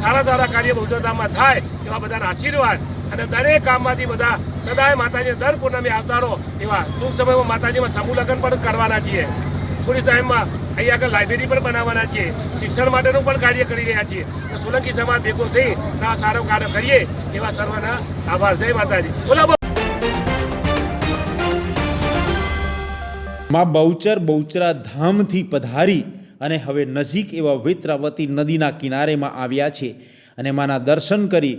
સારા સારા કાર્ય બહુચરધામમાં થાય એવા બધાના આશીર્વાદ. અને દરેક કામમાંથી બધા સદાય માતાજી દર પૂર્ણમે આવતા એવા ટૂંક સમયમાં માતાજીમાં સમૂહ પણ કરવાના છીએ. થોડી ટાઈમમાં અહીંયા આગળ લાઇબ્રેરી પણ બનાવવાના છીએ. શિક્ષણ માટેનું પણ કાર્ય કરી રહ્યા છીએ. તો સોલંકી સમાજ ભેગો થઈ આ સારો કાર્ય કરીએ એવા સર્વના આભાર. જય માતાજી. બોલા. માં બહુચર બહુચરા ધામથી પધારી અને હવે નજીક એવા વેત્રાવતી નદીના કિનારેમાં આવ્યા છે અને માના દર્શન કરી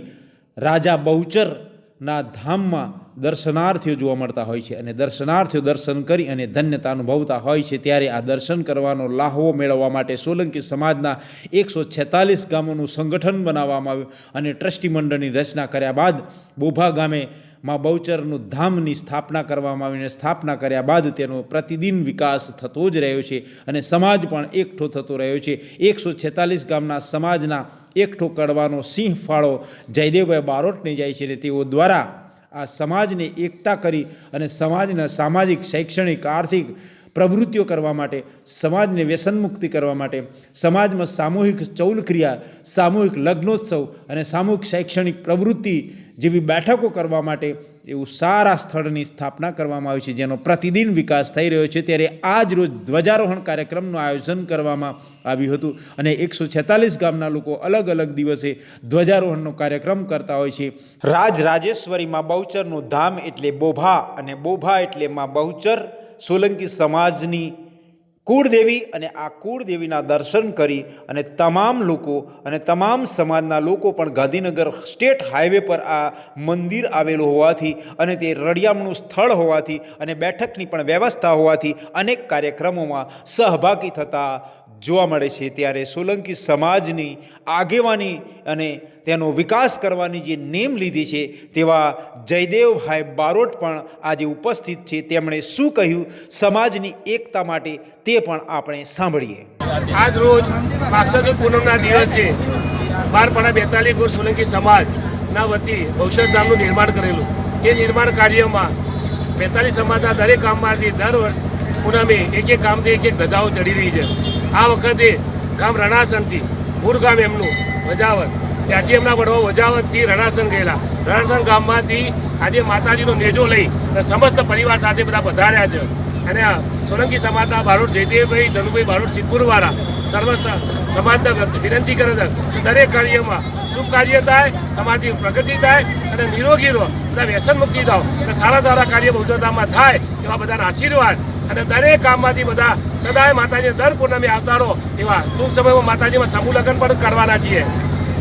રાજા બહુચરના ધામમાં દર્શનાર્થીઓ જોવા મળતા હોય છે અને દર્શનાર્થીઓ દર્શન કરી અને ધન્યતા અનુભવતા હોય છે ત્યારે આ દર્શન કરવાનો લાહવો મેળવવા માટે સોલંકી સમાજના એકસો છેતાલીસ ગામોનું સંગઠન બનાવવામાં આવ્યું અને ટ્રસ્ટી મંડળની રચના કર્યા બાદ બોભા ગામે માં બહુચરનું ધામની સ્થાપના કરવામાં આવીને સ્થાપના કર્યા બાદ તેનો પ્રતિદિન વિકાસ થતો જ રહ્યો છે અને સમાજ પણ એકઠો થતો રહ્યો છે. એકસો છેતાલીસ ગામના સમાજના એકઠો કરવાનો સિંહ ફાળો જયદેવભાઈ બારોટને જાય છે અને તેઓ દ્વારા આ સમાજને એકતા કરી અને સમાજના સામાજિક, શૈક્ષણિક, આર્થિક પ્રવૃત્તિઓ કરવા માટે, સમાજને વ્યસનમુક્તિ કરવા માટે, સમાજમાં સામૂહિક ચૌલક્રિયા, સામૂહિક લગ્નોત્સવ અને સામૂહિક શૈક્ષણિક પ્રવૃત્તિ જેવી બેઠકો કરવા માટે એવું સારા સ્થળની સ્થાપના કરવામાં આવી છે, જેનો પ્રતિદિન વિકાસ થઈ રહ્યો છે. ત્યારે આજ રોજ ધ્વજારોહણ કાર્યક્રમનું આયોજન કરવામાં આવ્યું હતું અને એકસો છેતાલીસ ગામના લોકો અલગ અલગ દિવસે ધ્વજારોહણનો કાર્યક્રમ કરતા હોય છે. રાજ રાજેશ્વરીમાં બહુચરનું ધામ એટલે બોભા અને બોભા એટલે માં બહુચર સોલંકી સમાજની કુળદેવી અને આ કુળદેવીના દર્શન કરી અને તમામ લોકો અને તમામ સમાજના લોકો પણ ગાંધીનગર સ્ટેટ હાઈવે પર આ મંદિર આવેલું હોવાથી અને તે રળિયામણું સ્થળ હોવાથી અને બેઠકની પણ વ્યવસ્થા હોવાથી અનેક કાર્યક્રમોમાં સહભાગી થતા જોવા મળે છે ત્યારે સોલંકી સમાજની આગેવાની અને તેનો વિકાસ કરવાની જે નેમ લીધી છે તેવા જયદેવભાઈ બારોટ પણ આજે ઉપસ્થિત છે. તેમણે શું કહ્યું? સમાજની એકતા માટે તે પણ આપણે સાંભળીએ. આજ રોજ માક્ષર પૂનમના દિવસે બારપણા બેતાલીસ ગુર સોલંકી સમાજના વતી બહુચર ધામનું નિર્માણ કરેલું. એ નિર્માણ કાર્યમાં બેતાલીસ સમાજના દરેક કામમાંથી દર વર્ષ પૂનમે એક એક કામથી એક એક ગધાઓ ચડી રહી છે. આ વખતે ગામ રણાસનથી, મૂળ ગામ એમનું વજાવત ત્યાંથી એમના વડવા વજાવતથી રણાસન ગયેલા. રણાસન ગામમાંથી આજે માતાજીનો નેજો લઈ અને સમસ્ત પરિવાર સાથે બધા પધાર્યા છે. અને સોલંકી સમાજના બારોટ જયદેવભાઈ, ધનુભાઈ બારોટ સિદ્ધપુરવાળા સર્વ સમાજના વિનંતી કરે છે કે દરેક કાર્યમાં શુભ કાર્ય થાય, સમાજની પ્રગતિ થાય અને નિરોગી રહો, બધા વ્યસન મુક્તિ થાવ અને સારા સારા કાર્ય બહુચરધામમાં થાય એવા બધાના આશીર્વાદ અને દરેક કામમાંથી બધા સદાય માતાજી દર પૂર્ણમી આવતા રહો એવા ટૂંક સમયમાં માતાજીમાં સમૂહ લગ્ન પણ કરવાના છીએ.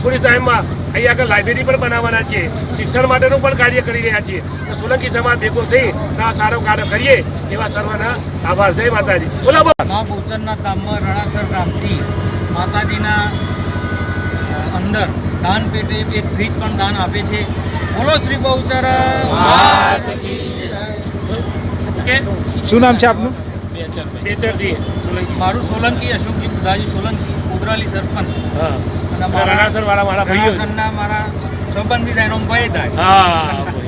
થોડી ટાઈમમાં અહીંયા આગળ લાઇબ્રેરી પણ બનાવવાના છીએ. શિક્ષણ માટેનું પણ કાર્ય કરી રહ્યા છીએ. તો સોલંકી સમાજ ભેગો થઈ આ સારો કાર્ય કરીએ એવા સર્વના આભાર. જય માતાજી. બોલા બોલ. મા બહુચરના ધામમાં રણાસર ગામથી માતાજીના અંદર દાન પેટે એક ફ્રીજ પણ દાન આપે છે. બોલો શ્રી બહુચર કે શું નામ છે આપનું? બેચરજી. સોલંકી મારું સોલંકી અશોકજી બુધાજી સોલંકી કોદરાલી સરપંચ. હા. અને મારા સર વાળા મારા ભાઈઓ. મારા સંબંધી થાય એનો ભય થાય. હા.